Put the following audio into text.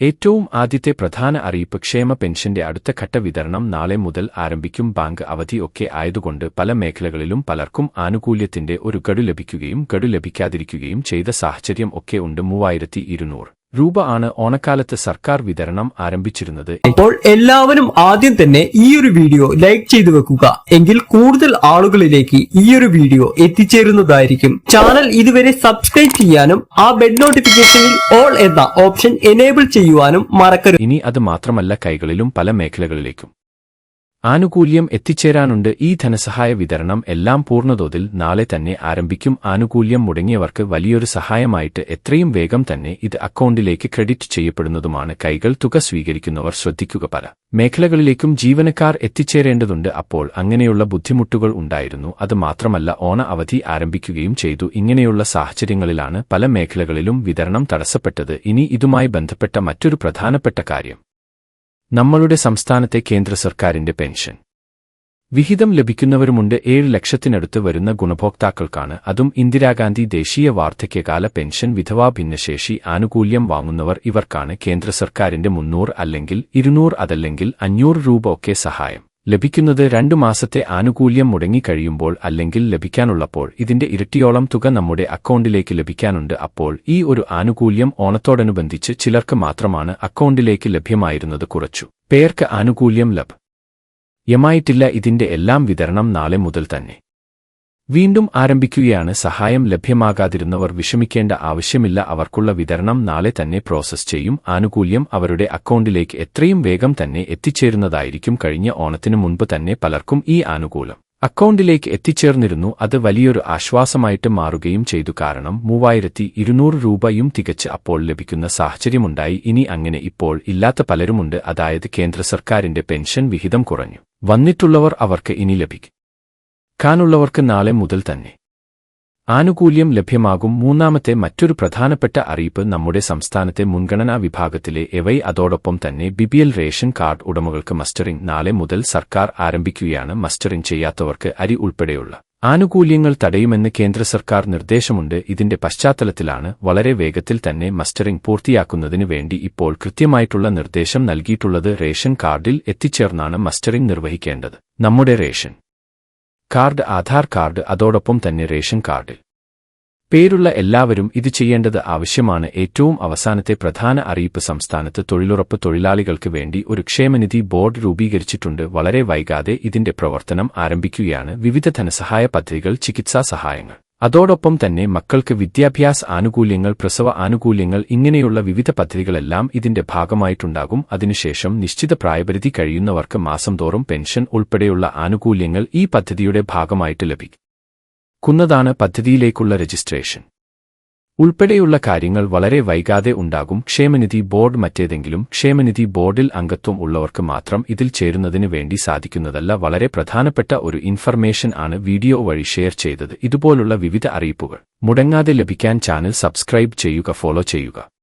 ഏറ്റവും ആദ്യത്തെ പ്രധാന അറിയിപ്പ് ക്ഷേമ പെൻഷന്റെ അടുത്ത ഘട്ട വിതരണം നാളെ മുതൽ ആരംഭിക്കും. ബാങ്ക് അവധി ഒക്കെ ആയതുകൊണ്ട് പല മേഖലകളിലും പലർക്കും ആനുകൂല്യത്തിന്റെ ഒരു ഗഡു ലഭിക്കുകയും ഗഡു ലഭിക്കാതിരിക്കുകയും ചെയ്ത സാഹചര്യം ഒക്കെ ഉണ്ട്. മൂവായിരത്തി ഇരുന്നൂറ്. രൂപ ആണ് ഓണക്കാലത്ത് സർക്കാർ വിതരണം ആരംഭിച്ചിരുന്നത്. അപ്പോൾ എല്ലാവരും ആദ്യം തന്നെ ഈ ഒരു വീഡിയോ ലൈക്ക് ചെയ്തു വെക്കുക. എങ്കിൽ കൂടുതൽ ആളുകളിലേക്ക് ഈ ഒരു വീഡിയോ എത്തിച്ചേരുന്നതായിരിക്കും. ചാനൽ ഇതുവരെ സബ്സ്ക്രൈബ് ചെയ്യാനും ആ ബെൽ നോട്ടിഫിക്കേഷനിൽ ഓൾ എന്ന ഓപ്ഷൻ എനേബിൾ ചെയ്യുവാനും മറക്കരുത്. ഇനി അത് മാത്രമല്ല കൈകളിലും പല മേഖലകളിലേക്കും. ആനുകൂല്യം എത്തിച്ചേരാനുണ്ട്. ഈ ധനസഹായ വിതരണം എല്ലാം പൂർണതോതിൽ നാളെ തന്നെ ആരംഭിക്കും. ആനുകൂല്യം മുടങ്ങിയവർക്ക് വലിയൊരു സഹായമായിട്ട് എത്രയും വേഗം തന്നെ ഇത് അക്കൗണ്ടിലേക്ക് ക്രെഡിറ്റ് ചെയ്യപ്പെടുന്നതുമാണ്. കൈകൾ തുക സ്വീകരിക്കുന്നവർ ശ്രദ്ധിക്കുക പല മേഖലകളിലേക്കും ജീവനക്കാർ എത്തിച്ചേരേണ്ടതുണ്ട്. അപ്പോൾ അങ്ങനെയുള്ള ബുദ്ധിമുട്ടുകൾ ഉണ്ടായിരുന്നു. അത് മാത്രമല്ല ഓണ അവധി ആരംഭിക്കുകയും ചെയ്തു. ഇങ്ങനെയുള്ള സാഹചര്യങ്ങളിലാണ് പല മേഖലകളിലും വിതരണം തടസ്സപ്പെട്ടത്. ഇനി ഇതുമായി ബന്ധപ്പെട്ട മറ്റൊരു പ്രധാനപ്പെട്ട കാര്യം. നമ്മളുടെ സംസ്ഥാനത്തെ കേന്ദ്ര സർക്കാരിന്റെ പെൻഷൻ. വിഹിതം ലഭിക്കുന്നവരുമുണ്ട് ഏഴ് ലക്ഷത്തിനടുത്ത് വരുന്ന ഗുണഭോക്താക്കൾക്കാണ്. അതും ഇന്ദിരാഗാന്ധി ദേശീയ വാർദ്ധക്യകാല പെൻഷൻ വിധവാ ഭിന്നശേഷി ആനുകൂല്യം വാങ്ങുന്നവർ ഇവർക്കാണ് കേന്ദ്ര സർക്കാരിന്റെ മുന്നൂറ് അല്ലെങ്കിൽ ഇരുന്നൂറ് അതല്ലെങ്കിൽ അഞ്ഞൂറ് രൂപ ഒക്കെ സഹായം. ലഭിക്കുന്നത് രണ്ടു മാസത്തെ ആനുകൂല്യം മുടങ്ങിക്കഴിയുമ്പോൾ അല്ലെങ്കിൽ ലഭിക്കാനുള്ളപ്പോൾ ഇതിന്റെ ഇരട്ടിയോളം തുക നമ്മുടെ അക്കൗണ്ടിലേക്ക് ലഭിക്കാനുണ്ട് അപ്പോൾ ഈ ഒരു ആനുകൂല്യം ഓണത്തോടനുബന്ധിച്ച് ചിലർക്ക് മാത്രമാണ് അക്കൗണ്ടിലേക്ക് ലഭ്യമായിരുന്നത് കുറച്ചു. പേർക്ക് ആനുകൂല്യം ലഭ്യമായിട്ടില്ല ഇതിന്റെ എല്ലാം വിതരണം നാളെ മുതൽ തന്നെ. വീണ്ടും ആരംഭിക്കുകയാണ്. സഹായം ലഭ്യമാകാതിരുന്നവർ വിഷമിക്കേണ്ട ആവശ്യമില്ല. അവർക്കുള്ള വിതരണം നാളെ തന്നെ പ്രോസസ് ചെയ്യും. ആനുകൂല്യം അവരുടെ അക്കൗണ്ടിലേക്ക് എത്രയും വേഗം തന്നെ എത്തിച്ചേരുന്നതായിരിക്കും. കഴിഞ്ഞ ഓണത്തിനു മുൻപ് തന്നെ പലർക്കും ഈ ആനുകൂലം അക്കൗണ്ടിലേക്ക് എത്തിച്ചേർന്നിരുന്നു. അത് വലിയൊരു ആശ്വാസമായിട്ട് മാറുകയും ചെയ്തു. കാരണം മൂവായിരത്തി ഇരുന്നൂറ് രൂപയും തികച്ച് അപ്പോൾ ലഭിക്കുന്ന സാഹചര്യമുണ്ടായി. ഇനി അങ്ങനെ ഇപ്പോൾ ഇല്ലാത്ത പലരുമുണ്ട്. അതായത് കേന്ദ്ര സർക്കാരിന്റെ പെൻഷൻ വിഹിതം കുറഞ്ഞു. വന്നിട്ടുള്ളവർ അവർക്ക് ഇനി ലഭിക്കും. ഖാനുള്ളവർക്ക് നാളെ മുതൽ തന്നെ. ആനുകൂല്യം ലഭ്യമാകും. മൂന്നാമത്തെ മറ്റൊരു പ്രധാനപ്പെട്ട അറിയിപ്പ് നമ്മുടെ സംസ്ഥാനത്തെ മുൻഗണനാ വിഭാഗത്തിലെ എവൈ അതോടൊപ്പം തന്നെ ബിപിഎൽ റേഷൻ കാർഡ് ഉടമകൾക്ക് മസ്റ്ററിംഗ് നാളെ മുതൽ സർക്കാർ ആരംഭിക്കുകയാണ്. മസ്റ്ററിംഗ് ചെയ്യാത്തവർക്ക് അരി ഉൾപ്പെടെയുള്ള ആനുകൂല്യങ്ങൾ തടയുമെന്ന് കേന്ദ്ര സർക്കാർ നിർദ്ദേശമുണ്ട്. ഇതിന്റെ പശ്ചാത്തലത്തിലാണ് വളരെ വേഗത്തിൽ തന്നെ മസ്റ്ററിംഗ് പൂർത്തിയാക്കുന്നതിന് വേണ്ടി ഇപ്പോൾ കൃത്യമായിട്ടുള്ള നിർദ്ദേശം നൽകിയിട്ടുള്ളത്. റേഷൻ കാർഡിൽ എത്തിച്ചേർന്നാണ് മസ്റ്ററിംഗ് നിർവഹിക്കേണ്ടത്. നമ്മുടെ റേഷൻ കാർഡ് ആധാർ കാർഡ് അതോടൊപ്പം തന്നെ റേഷൻ കാർഡ്. പേരുള്ള എല്ലാവരും ഇത് ചെയ്യേണ്ടത് ആവശ്യമാണ്. ഏറ്റവും അവസാനത്തെ പ്രധാന അറിയിപ്പ് സംസ്ഥാനത്ത് തൊഴിലുറപ്പ് തൊഴിലാളികൾക്ക് വേണ്ടി ഒരു ക്ഷേമനിധി ബോർഡ് രൂപീകരിച്ചിട്ടുണ്ട്. വളരെ വൈകാതെ ഇതിന്റെ പ്രവർത്തനം ആരംഭിക്കുകയാണ്. വിവിധ ധനസഹായ പദ്ധതികൾ ചികിത്സാ സഹായങ്ങൾ. അതോടൊപ്പം തന്നെ മക്കൾക്ക് വിദ്യാഭ്യാസ ആനുകൂല്യങ്ങൾ പ്രസവ ആനുകൂല്യങ്ങൾ ഇങ്ങനെയുള്ള വിവിധ പദ്ധതികളെല്ലാം ഇതിന്റെ ഭാഗമായിട്ടുണ്ടാകും. അതിനുശേഷം നിശ്ചിത പ്രായപരിധി കഴിയുന്നവർക്ക് മാസം തോറും പെൻഷൻ ഉൾപ്പെടെയുള്ള ആനുകൂല്യങ്ങൾ ഈ പദ്ധതിയുടെ ഭാഗമായിട്ട് ലഭിക്കും. കുന്നതാണ് പദ്ധതിയിലേക്കുള്ള രജിസ്ട്രേഷൻ. ഉൾപ്പെടെയുള്ള കാര്യങ്ങൾ വളരെ വൈകാതെ ഉണ്ടാകും. ക്ഷേമനിധി ബോർഡ് മറ്റേതെങ്കിലും ക്ഷേമനിധി ബോർഡിൽ അംഗത്വം ഉള്ളവർക്ക് മാത്രം ഇതിൽ ചേരുന്നതിന് വേണ്ടി സാധിക്കുന്നതല്ല. വളരെ പ്രധാനപ്പെട്ട ഒരു ഇൻഫർമേഷൻ ആണ് വീഡിയോ വഴി ഷെയർ ചെയ്തത്. ഇതുപോലുള്ള വിവിധ അറിയിപ്പുകൾ. മുടങ്ങാതെ ലഭിക്കാൻ ചാനൽ സബ്സ്ക്രൈബ് ചെയ്യുക ഫോളോ ചെയ്യുക.